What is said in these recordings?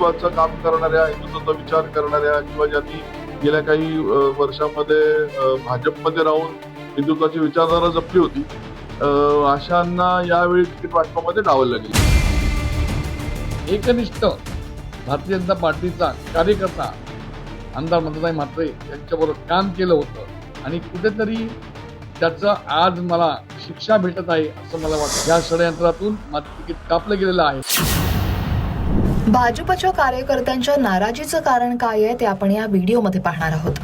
हिंदुत्वाचं काम करणाऱ्या हिंदुत्वाचा विचार करणाऱ्या किंवा ज्यांनी गेल्या काही वर्षामध्ये वर्षांमध्ये भाजपमध्ये राहून हिंदुत्वाची विचारधारा जपली होती अशांना यावेळी तिकीट वाटपामध्ये डावललं लागली. एकनिष्ठ भारतीय जनता पार्टीचा कार्यकर्ता आमदार मदताई म्हात्रे यांच्याबरोबर काम केलं होतं आणि कुठेतरी त्याचं आज मला शिक्षा भेटत आहे असं मला वाटतं. या षडयंत्रातून माझं तिकीट कापलं गेलेलं आहे. भाजपच्या कार्यकर्त्यांच्या नाराजीचं कारण काय आहे ते आपण या व्हिडिओमध्ये पाहणार आहोत.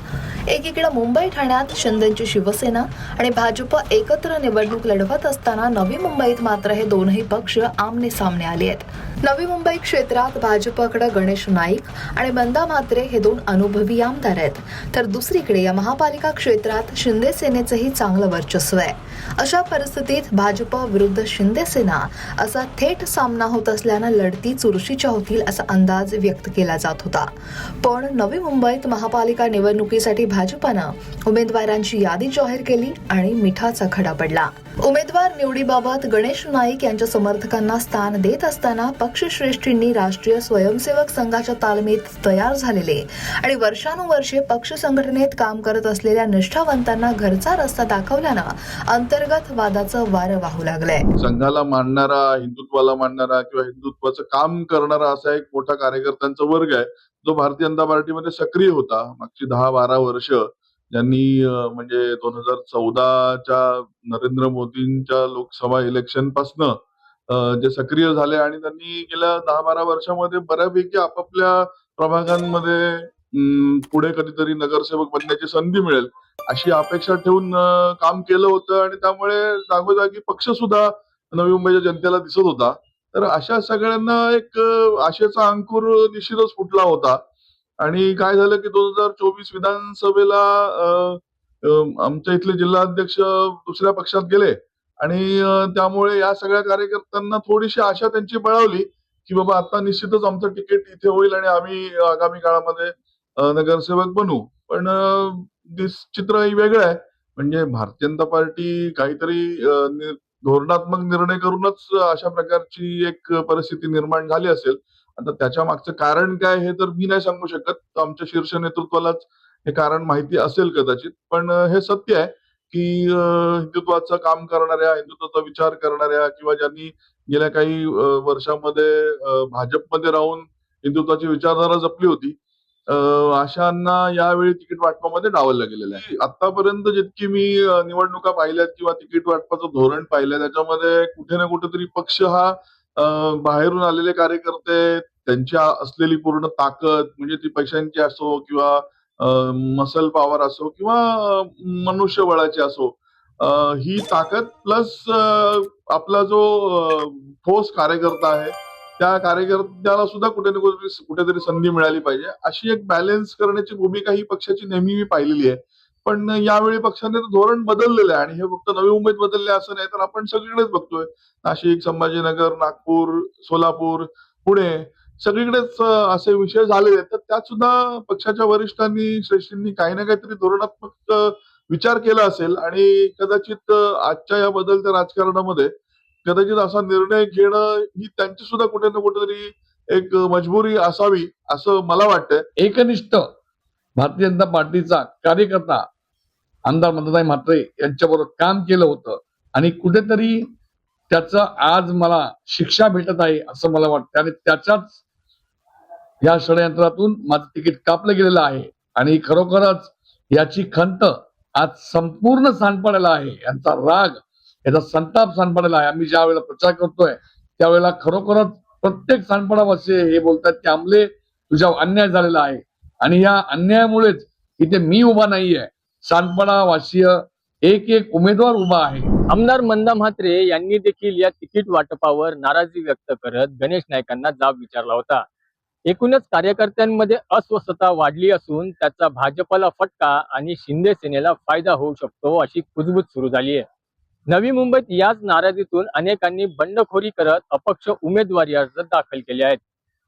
एकीकडे मुंबई ठाण्यात शिंदेची शिवसेना आणि भाजप एकत्र निवडणूक लढवत असताना नवी मुंबईत मात्र हे दोनही पक्ष आमने सामने आले आहेत. नवी मुंबई क्षेत्रात भाजपकडे गणेश नाईक आणि बंदा मात्रे हे दोन अनुभवी आमदार आहेत. तर दुसरीकडे या महापालिका क्षेत्रात शिंदे सेनेचंही चांगलं वर्चस्व आहे. अशा परिस्थितीत भाजप विरुद्ध शिंदे सेना असा थेट सामना होत असल्यानं लढती चुरशीच्या होतील असा अंदाज व्यक्त केला जात होता. पण नवी मुंबईत महापालिका निवडणुकीसाठी भाजपानं उमेदवारांची यादी जाहीर केली आणि मिठाचा खडा पडला. उमेदवार निवडीबाबत गणेश नाईक यांच्या समर्थकांना स्थान देत असताना पक्षश्रेष्ठींनी राष्ट्रीय स्वयंसेवक संघाच्या तालमीत तयार झालेले आणि वर्षानुवर्षे पक्ष संघटनेत काम करत असलेल्या निष्ठावंतांना घरचा रस्ता दाखवल्यानं अंतर्गत वादाचं वारं वाहू लागलंय. संघाला मानणारा हिंदुत्वाला मानणारा किंवा हिंदुत्वाचं काम करणारा असा एक मोठा कार्यकर्त्यांचा वर्ग आहे. जो भारतीय जनता पार्टीमध्ये सक्रिय होता मागची दहा बारा वर्ष ज्यांनी म्हणजे दोन हजार चौदाच्या नरेंद्र मोदींच्या लोकसभा इलेक्शन पासनं जे सक्रिय झाले आणि त्यांनी गेल्या दहा बारा वर्षामध्ये बऱ्यापैकी आपापल्या प्रभागांमध्ये पुढे कधीतरी नगरसेवक बनण्याची संधी मिळेल अशी अपेक्षा ठेवून काम केलं होतं आणि त्यामुळे जागोजागी पक्ष सुद्धा नवी मुंबईच्या जनतेला दिसत होता. तर अशा सगळ्यांना एक आशेचा अंकुर निश्चितच फुटला होता. आणि काय झालं की दोन हजार चोवीस विधानसभेला आमच्या इथले जिल्हाध्यक्ष दुसऱ्या पक्षात गेले. आणि त्यामुळे या सगळ्या कार्यकर्त्यांना थोडीशी आशा त्यांची बळावली की बाबा आता निश्चितच आमचं तिकीट इथे होईल आणि आम्ही आगामी काळामध्ये नगरसेवक बनू. पण दिस- चित्र हे वेगळं आहे. म्हणजे भारतीय जनता पार्टी काहीतरी नि- धोरणात्मक निर्णय करूनच अशा प्रकारची एक परिस्थिती निर्माण झाली असेल. आता त्याच्या मागचं कारण काय हे तर मी नाही सांगू शकत. आमच्या शीर्ष नेतृत्वालाच हे कारण माहिती असेल कदाचित. पण हे सत्य आहे की हिंदुत्वाचं काम करणाऱ्या हिंदुत्वाचा विचार करणाऱ्या किंवा ज्यांनी गेल्या काही वर्षामध्ये वर्षांमध्ये भाजपमध्ये राहून हिंदुत्वाची विचारधारा जपली होती अशांना यावेळी तिकीट वाटपामध्ये डावललं गेलेलं आहे. आतापर्यंत जितकी मी निवडणुका पाहिल्यात किंवा तिकीट वाटपाचं धोरण पाहिलं त्याच्यामध्ये कुठे ना कुठेतरी पक्ष हा बाहेरून आलेले कार्यकर्ते त्यांची असलेली पूर्ण ताकद म्हणजे ती पैशांची असो किंवा मसल पॉवर असो किंवा मनुष्यबळाची असो ही ताकद प्लस आपला जो ठोस कार्यकर्ता आहे त्या कार्यकर्त्याला सुद्धा कुठे ना कुठे कुठेतरी संधी मिळाली पाहिजे. अशी एक बॅलेन्स करण्याची भूमिका ही पक्षाची नेहमी मी पाहिलेली आहे. पण यावेळी पक्षाने धोरण बदललेलं आहे आणि हे फक्त नवी मुंबईत बदलले असं नाही तर आपण सगळीकडेच बघतोय. नाशिक संभाजीनगर नागपूर सोलापूर पुणे सगळीकडेच असे विषय झालेले आहेत. तर त्यात सुद्धा पक्षाच्या वरिष्ठांनी श्रेष्ठींनी काही ना काहीतरी धोरणात्मक विचार केला असेल आणि कदाचित आजच्या या बदलत्या राजकारणामध्ये कदाचित असा निर्णय घेणं ही त्यांची सुद्धा कुठे ना कुठेतरी एक मजबुरी असावी असं मला वाटतंय. एकनिष्ठ भारतीय जनता पार्टीचा कार्यकर्ता आमदार मदताई म्हात्रे यांच्याबरोबर काम केलं होतं आणि कुठेतरी त्याचं आज मला शिक्षा भेटत आहे असं मला वाटतं आणि त्याच्याच या षडयंत्रातून माझं तिकीट कापलं गेलेलं आहे. आणि खरोखरच याची खंत आज संपूर्ण सांडपाड्याला आहे. यांचा राग याचा संताप सांडपाड्याला आहे. आम्ही ज्या वेळेला प्रचार करतोय त्यावेळेला खरोखरच प्रत्येक सांडपाडावासी हे बोलतात की आमले तुझ्या अन्याय झालेला आहे. आणि या अन्यायामुळेच इथे मी उभा नाहीये. सांडपाडावासीय एक एक उमेदवार उभा आहे. आमदार मंदा म्हात्रे यांनी देखील या तिकीट वाटपावर नाराजी व्यक्त करत गणेश नायकांना जाब विचारला होता. एकूणच कार्यकर्त्यांमध्ये अस्वस्थता वाढली असून त्याचा भाजपला फटका आणि शिंदे सेनेला फायदा होऊ शकतो अशी कुजबूज सुरू झाली आहे. नवी मुंबईत याच नाराजीतून अनेकांनी बंडखोरी करत अपक्ष उमेदवारी अर्ज दाखल केले आहेत.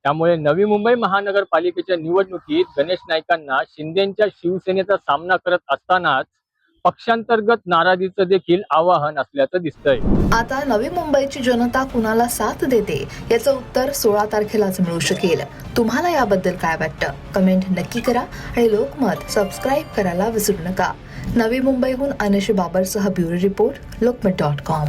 त्यामुळे नवी मुंबई महानगरपालिकेच्या निवडणुकीत गणेश नाईकांना शिंदेच्या शिवसेनेचा सामना करत असतानाच पक्षांतर्गत नाराजीचं देखील आवाहन असल्याचं दिसतंय. आता नवी मुंबईची जनता कुणाला साथ देते याचं उत्तर सोळा तारखेलाच मिळू शकेल. तुम्हाला याबद्दल काय वाटतं? कमेंट नक्की करा आणि लोकमत सबस्क्राईब करायला विसरू नका. नवी मुंबईहून Anish बाबरसह bureau report Lokmat dot com.